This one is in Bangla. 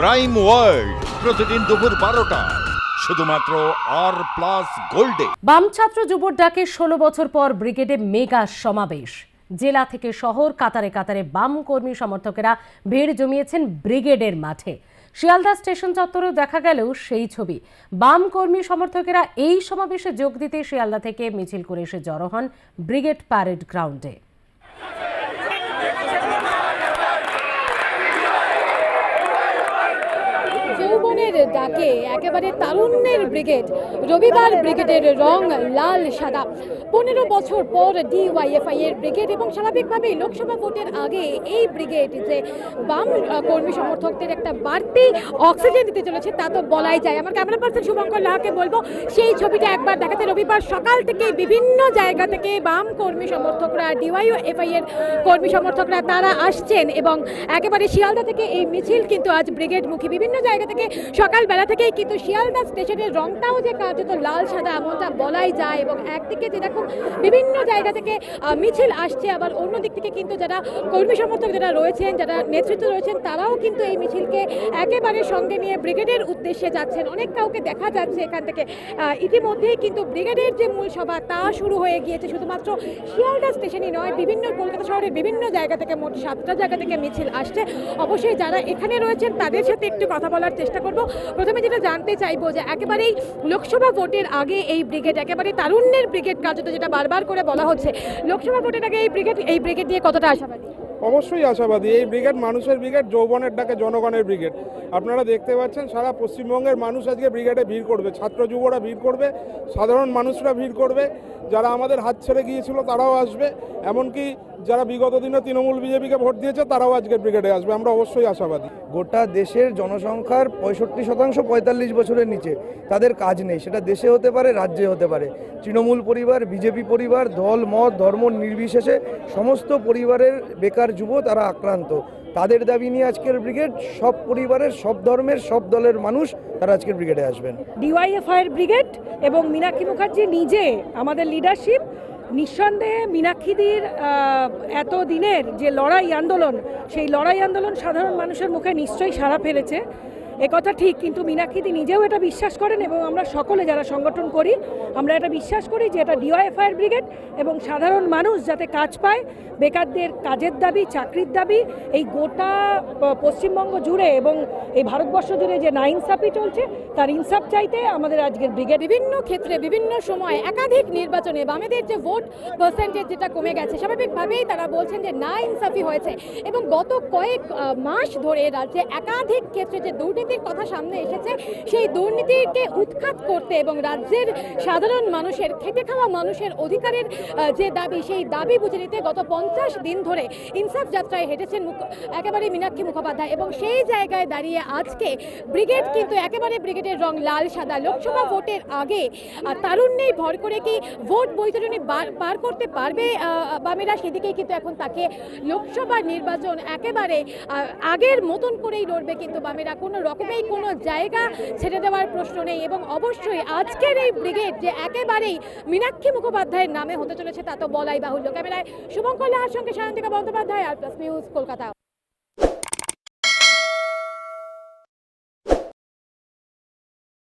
ক্রাইম ওয়ার্ল্ড প্রতিদিন দুপুর বারোটা। শুধুমাত্র আর প্লাস গোল্ডে বাম ছাত্র যুবর ডাকে ষোলো বছর পর ব্রিগেডে মেগা সমাবেশ। জেলা থেকে শহর, কাতারে কাতারে বাম কর্মী সমর্থকেরা ভিড় জমিয়েছেন ব্রিগেডের মাঠে। শিয়ালদা স্টেশন চত্বরেও দেখা গেলেও সেই ছবি। বাম কর্মী সমর্থকেরা এই সমাবেশে যোগ দিতে শিয়ালদা থেকে মিছিল করে এসে জড়ো হন ব্রিগেড প্যারেড গ্রাউন্ডে যৌবনের ডাকে একেবারে তারুণ্যের ব্রিগেড। রবিবার ব্রিগেডের রং লাল, সাদা। পনেরো বছর পর ডিওয়াইএফআই এর ব্রিগেড এবং স্বাভাবিকভাবেই লোকসভা ভোটের আগে এই ব্রিগেড যে বাম কর্মী সমর্থকদের একটা বাড়তি অক্সিজেন দিতে চলেছে, তা তো বলাই যায়। আমার ক্যামেরা পার্সন শুভঙ্কর লাহাকে বলব, সেই ছবিটা একবার দেখাতে রবিবার সকাল থেকে বিভিন্ন জায়গা থেকে বাম কর্মী সমর্থকরা, ডিওয়াইএফআই এর কর্মী সমর্থকরা তারা আসছেন এবং একেবারে শিয়ালদা থেকে এই মিছিল কিন্তু আজ ব্রিগেডমুখী বিভিন্ন জায়গা থেকে সকালবেলা থেকেই কিন্তু শিয়ালদা স্টেশনের রংটাও যে কার্যত লাল, সাদা এমনটা বলাই যায় এবং একদিকে যে দেখো বিভিন্ন জায়গা থেকে মিছিল আসছে, আবার অন্য দিক থেকে কিন্তু যারা কর্মী সমর্থক যারা রয়েছেন, যারা নেতৃত্ব রয়েছেন, তারাও কিন্তু এই মিছিলকে একেবারে সঙ্গে নিয়ে ব্রিগেডের উদ্দেশ্যে যাচ্ছেন। অনেক কাউকে দেখা যাচ্ছে এখান থেকে। ইতিমধ্যেই কিন্তু ব্রিগেডের যে মূল সভা, তা শুরু হয়ে গিয়েছে। শুধুমাত্র শিয়ালদা স্টেশনই নয়, বিভিন্ন কলকাতা শহরের বিভিন্ন জায়গা থেকে মোট সাতটা জায়গা থেকে মিছিল আসছে। অবশ্যই যারা এখানে রয়েছেন, তাদের সাথে একটু কথা বলার চেষ্টা করব। প্রথমে যেটা জানতে চাইব যে একেবারেই লোকসভা ভোটের আগে এই ব্রিগেড, একেবারে তারুণ্যের ব্রিগেড কার্যত যেটা বারবার করে বলা হচ্ছে, লোকসভা ভোটের আগে এই ব্রিগেড এই ব্রিগেড নিয়ে কতটা আশাবাদী? অবশ্যই আশাবাদী। এই ব্রিগেড মানুষের ব্রিগেড, যৌবনের ডাকে জনগণের ব্রিগেড। আপনারা দেখতে পাচ্ছেন, সারা পশ্চিমবঙ্গের মানুষ আজকে ব্রিগেডে ভিড় করবে। ছাত্র যুবরা ভিড় করবে, সাধারণ মানুষরা ভিড় করবে। যারা আমাদের হাত ছেড়ে গিয়েছিল, তারাও আসবে। এমনকি যারা বিগত দিনে তৃণমূল বিজেপিকে ভোট দিয়েছে, তারাও আজকে ব্রিগেডে আসবে। আমরা অবশ্যই আশাবাদী। গোটা দেশের জনসংখ্যার পঁয়ষট্টি শতাংশ পঁয়তাল্লিশ বছরের নিচে। তাদের কাজ নেই। সেটা দেশে হতে পারে, রাজ্যে হতে পারে। তৃণমূল পরিবার, বিজেপি পরিবার, দল, মত, ধর্ম নির্বিশেষে সমস্ত পরিবারের বেকার যুব তারা আক্রান্ত। তাদের দাবি নিয়ে আজকের ব্রিগেড, সব পরিবারের, সব ধর্মের, সব দলের মানুষ তারা আজকের ব্রিগেডে আসবেন। ডিওয়াইএফআইয়ের ব্রিগেড এবং মীনাক্ষী মুখার্জি নিজে আমাদের লিডারশিপ নিঃসন্দেহে মীনাক্ষীদির এত দিনের যে লড়াই আন্দোলন, সেই লড়াই আন্দোলন সাধারণ মানুষের মুখে নিশ্চয়ই সাড়া ফেলেছে। এ কথা ঠিক, কিন্তু মীনাক্ষীদি নিজেও এটা বিশ্বাস করেন এবং আমরা সকলে যারা সংগঠন করি, আমরা এটা বিশ্বাস করি যে এটা ডিওয়াইএফআইয়ের ব্রিগেড এবং সাধারণ মানুষ যাতে কাজ পায়, বেকারদের কাজের দাবি, চাকরির দাবি, এই গোটা পশ্চিমবঙ্গ জুড়ে এবং এই ভারতবর্ষ জুড়ে যে না ইনসাফি চলছে, তার ইনসাফ চাইতে আমাদের আজকের ব্রিগেড বিভিন্ন ক্ষেত্রে, বিভিন্ন সময় একাধিক নির্বাচনে বামেদের যে ভোট পার্সেন্টেজ যেটা কমে গেছে, স্বাভাবিকভাবেই তারা বলছেন যে না ইনসাফি হয়েছে এবং গত কয়েক মাস ধরে রাজ্যে একাধিক ক্ষেত্রে যে দুর্নীতির কথা সামনে এসেছে, সেই দুর্নীতিকে উৎখাত করতে এবং রাজ্যের সাধারণ মানুষের, খেটে খাওয়া মানুষের অধিকারের যে দাবি, সেই দাবি বুঝে নিতে গত পঞ্চাশ দিন ধরে ইনসাফ যাত্রায় হেঁটেছেন একেবারে মীনাক্ষী মুখোপাধ্যায় এবং সেই জায়গায় দাঁড়িয়ে আজকে ব্রিগেড কিন্তু একেবারে ব্রিগেডের রং লাল, সাদা। লোকসভা ভোটের আগে তারুণ্যেই ভর করে কি ভোট বৈতরণী পার করতে পারবে বামেরা? সেদিকেই কিন্তু এখন তাকে লোকসভা নির্বাচন একেবারে আগের মতন করেই লড়বে কিন্তু বামেরা। কোনো রকমেই কোনো জায়গা ছেড়ে দেওয়ার প্রশ্ন নেই এবং অবশ্যই আজকের এই ব্রিগেড যে একেবারেই মীনাক্ষী মুখোপাধ্যায়ের নামে হতে চলেছে তা তো বলাই বাহুল্য। ক্যামেরায় শুভঙ্কর লাহার সঙ্গে Sayantika Bandyopadhyay, R plus news Kolkata.